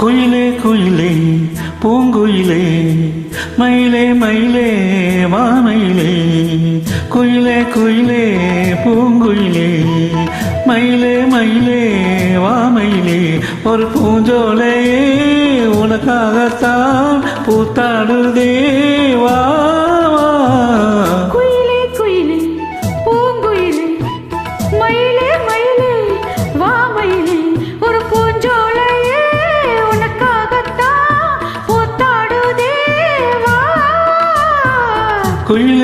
குயிலே குயிலே பூங்குயிலே மயிலே மயிலே வாமயிலே குயிலே குயிலே பூங்குயிலே மயிலே மயிலே வாமயிலே ஒரு பூஞ்சோலையே உனக்காகத்தான் பூத்தாடுதே.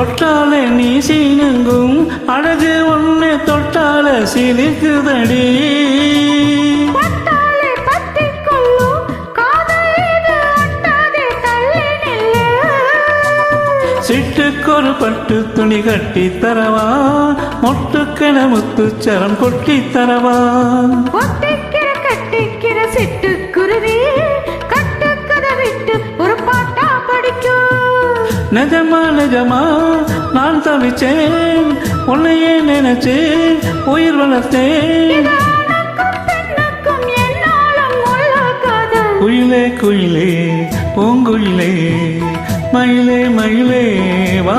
தொட்டாலே நீ சீனுங்கும். அழகு ஒண்ணு தொட்டால சிலிக்குதடி சிட்டுக்கொரு பட்டு துணி கட்டி தரவா? மொட்டுக்கென முத்துச்சரம் கொட்டி தரவா? ஒட்டிக்கிற நிஜமா நிஜமா நான் தவிச்சேன். உன்னையே நினைச்சு உயிர் வளர்த்தேன். குயிலே குயிலே பூங்குயிலே மயிலே மயிலே வா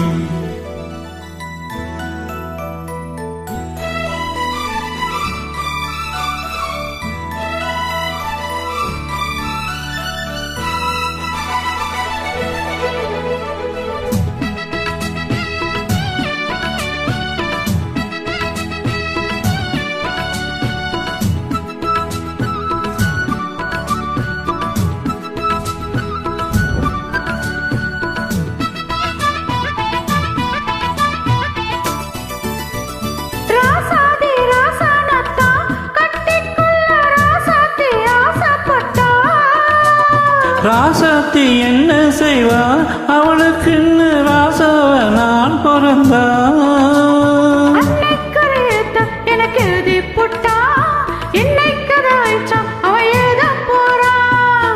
ராசாத்தி என்ன செய்வா? அவளுக்குன்னு ராசாவ நான் பிறந்தா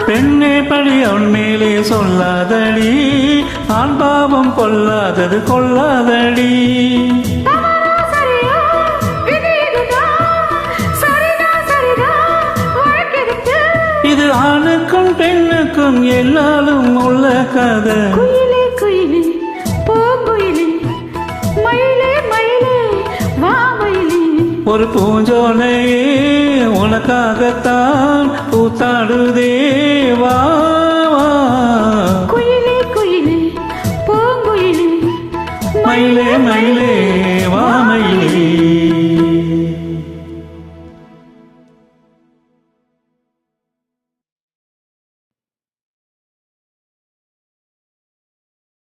பெண்ணே படி அவன் மேலே சொல்லாதடி. ஆண் பாவம் கொல்லாதது கொல்லாதடி ஆணுக்கும் பெண்ணுக்கும் எல்லாரும் உள்ள கதை. குயிலே குயிலே பூங்குயிலே மயிலே மயிலே வா மயிலே. ஒரு பூஞ்சோலையே உனக்காகத்தான் பூத்தாடுதே வா